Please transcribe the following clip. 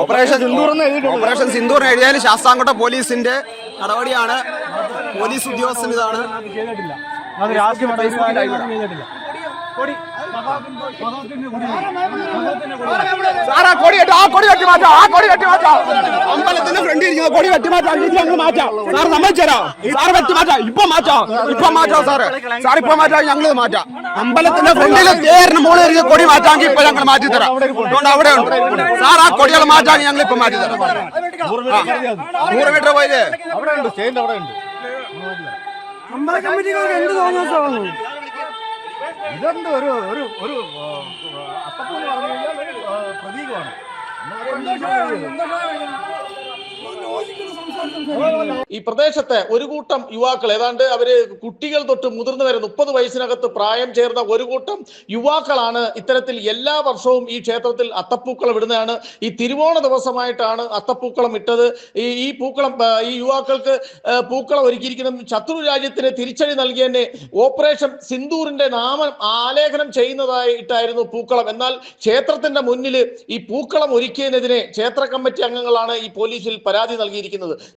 Operation Sindoor എന്ന് എഴുതിയിട്ടുണ്ട്. Operation Sindoor എഴുതിയാൽ ശാസ്താംകോട്ട പോലീസിന്റെ നടപടിയാണ്. പോലീസ് ഉദ്യോഗസ്ഥൻ ഇതാണ്. കൊടി കെട്ടി ആ കൊടി കെട്ടി മാറ്റാം? അമ്പലത്തിന്റെ ഫ്രണ്ടിൽ ഇരിക്കുന്ന കൊടി വെട്ടിമാറ്റാം രീതി ഞങ്ങൾ മാറ്റാം. സാർ സമ്മതിച്ചരാം സാർ വെട്ടി മാറ്റാം. ഇപ്പൊ മാറ്റാം. ഇപ്പൊ മാറ്റാം സാറ്. സാർ ഇപ്പൊ മാറ്റാം. ഞങ്ങൾ മാറ്റാം. അമ്പലത്തിന്റെ ഫ്രണ്ടിൽ തേരിന് മുകളിൽ കൊടി മാറ്റാമെങ്കിൽ ഇപ്പൊ ഞങ്ങൾ മാറ്റി തരാം. അതുകൊണ്ട് അവിടെ ഉണ്ട്. സാർ ആ കൊടികൾ മാറ്റാമെങ്കിൽ ഞങ്ങൾ ഇപ്പൊ മാറ്റി തരാം. നൂറ് മീറ്റർ പോയില്ലേ? അവിടെ ഉണ്ട്. സ്റ്റേജിന്റെ അവിടെ ഉണ്ട്. അമ്പല കമ്മിറ്റികൾക്ക് എന്ത് തോന്നുന്നു ഇതെന്ത് ഒരു ഒരു ഒരു അത്തപ്പൂ എന്ന് പറഞ്ഞു കഴിഞ്ഞാൽ പ്രതീകമാണ്. ഈ പ്രദേശത്തെ ഒരു കൂട്ടം യുവാക്കൾ ഏതാണ്ട് അവർ കുട്ടികൾ തൊട്ട് മുതിർന്നു വരെ മുപ്പത് വയസ്സിനകത്ത് പ്രായം ചേർന്ന ഒരു കൂട്ടം യുവാക്കളാണ് ഇത്തരത്തിൽ എല്ലാ വർഷവും ഈ ക്ഷേത്രത്തിൽ അത്തപ്പൂക്കളം ഇടുന്നതാണ്. ഈ തിരുവോണ ദിവസമായിട്ടാണ് അത്തപ്പൂക്കളം ഇട്ടത്. ഈ ഈ പൂക്കളം ഈ യുവാക്കൾക്ക് പൂക്കളം ഒരുക്കിയിരിക്കുന്നത് ശത്രു രാജ്യത്തിന് തിരിച്ചടി നൽകിയതിനെ ഓപ്പറേഷൻ സിന്ദൂറിന്റെ നാമം ആലേഖനം ചെയ്യുന്നതായിട്ടായിരുന്നു പൂക്കളം. എന്നാൽ ക്ഷേത്രത്തിന്റെ മുന്നിൽ ഈ പൂക്കളം ഒരുക്കിയതിനെതിരെ ക്ഷേത്ര കമ്മിറ്റി അംഗങ്ങളാണ് ഈ പോലീസിൽ പരാതി നൽകിയിരിക്കുന്നത്.